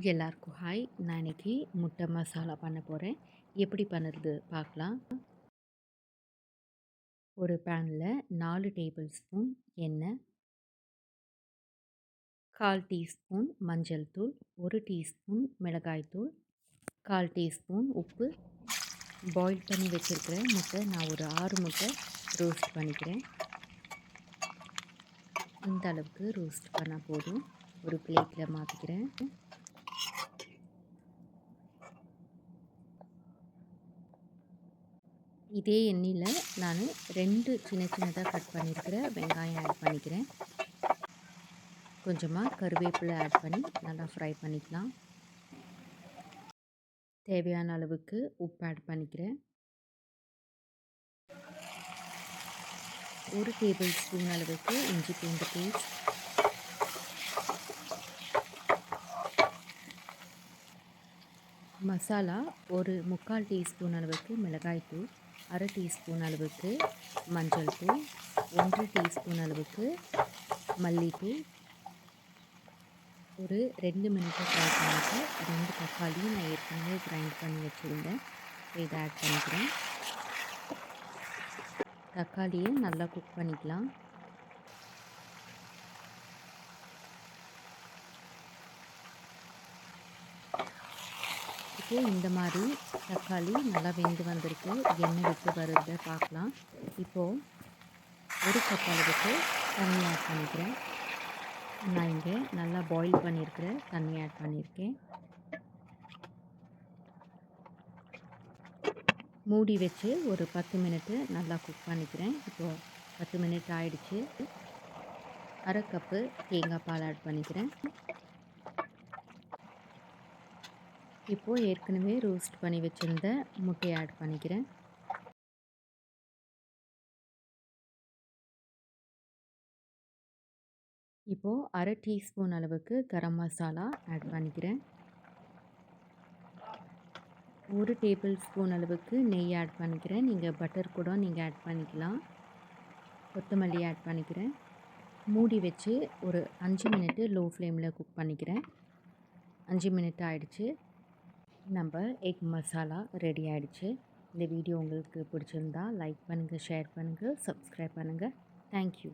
எல்லாருக்கும் ஹாய். நான் இன்னைக்கு முட்டை மசாலா பண்ண போகிறேன் எப்படி பண்ணுறது பார்க்கலாம். ஒரு பேனில் நாலு டேபிள் ஸ்பூன் எண்ணெய் கால் டீஸ்பூன் மஞ்சள் தூள் ஒரு டீஸ்பூன் மிளகாய்த்தூள் கால் டீஸ்பூன் உப்பு. பாயில் பண்ணி வச்சுருக்கிற முட்டை நான் ஒரு ஆறு முட்டை ரோஸ்ட் பண்ணிக்கிறேன். இந்த அளவுக்கு ரோஸ்ட் பண்ணால் போதும். ஒரு பிளேட்டில் மாற்றிக்கிறேன் இதே எண்ணெயில் நான் ரெண்டு சின்ன சின்னதாக கட் பண்ணியிருக்கிற வெங்காயம் ஆட் பண்ணிக்கிறேன். கொஞ்சமாக கருவேப்பிலை ஆட் பண்ணி நல்லா ஃப்ரை பண்ணிக்கலாம். தேவையான அளவுக்கு உப்பு ஆட் பண்ணிக்கிறேன். ஒரு டேபிள் ஸ்பூன் அளவுக்கு இஞ்சி பூண்டு பேஸ்ட் மசாலா ஒரு முக்கால் டீஸ்பூன் அளவுக்கு மிளகாய்த்தூள். அரை டீஸ்பூன் அளவுக்கு மஞ்சள் தூள் ஒன்று டீஸ்பூன் அளவுக்கு மல்லித்தூள் ஒரு ரெண்டு மினிட்டை ஃப்ரை பண்ணிவிட்டு ரெண்டு தக்காளியும் நான் ஏற்கனவே கிரைண்ட் பண்ணி வச்சுருந்தேன். இதை ஆட் பண்ணிக்கிறேன். தக்காளியை நல்லா குக் பண்ணிக்கலாம். இப்போ இந்த மாதிரி தக்காளி நல்லா வெந்து வந்திருக்கு. எண்ணெய் விட்டு வருது பார்க்கலாம். இப்போது ஒரு கப் அளவுக்கு தண்ணி ஆட் பண்ணிக்கிறேன். நான் இங்கே நல்லா பாயில் பண்ணியிருக்கிற தண்ணி ஆட் பண்ணியிருக்கேன். மூடி வச்சு ஒரு பத்து மினிட்டு நல்லா குக் பண்ணிக்கிறேன். இப்போது பத்து மினிட் ஆயிடுச்சு. அரை கப்பு தேங்காய் பால் ஆட் பண்ணிக்கிறேன். இப்போது ஏற்கனவே ரோஸ்ட் பண்ணி வச்சுருந்த முட்டையை ஆட் பண்ணிக்கிறேன். இப்போது அரை டீஸ்பூன் அளவுக்கு கரம் மசாலா ஆட் பண்ணிக்கிறேன். ஒரு டேபிள் ஸ்பூன் அளவுக்கு நெய் ஆட் பண்ணிக்கிறேன். நீங்கள் பட்டர் கூட நீங்கள் ஆட் பண்ணிக்கலாம். கொத்தமல்லி ஆட் பண்ணிக்கிறேன். மூடி வச்சு ஒரு அஞ்சு மினிட்டு லோ ஃப்ளேமில் குக் பண்ணிக்கிறேன். அஞ்சு மினிட் ஆகிடுச்சு நம்ம எக் மசாலா ரெடி ஆகிடுச்சு இந்த வீடியோ உங்களுக்கு பிடிச்சிருந்தா லைக் பண்ணுங்கள் ஷேர் பண்ணுங்கள் சப்ஸ்கிரைப் பண்ணுங்கள் தேங்க்யூ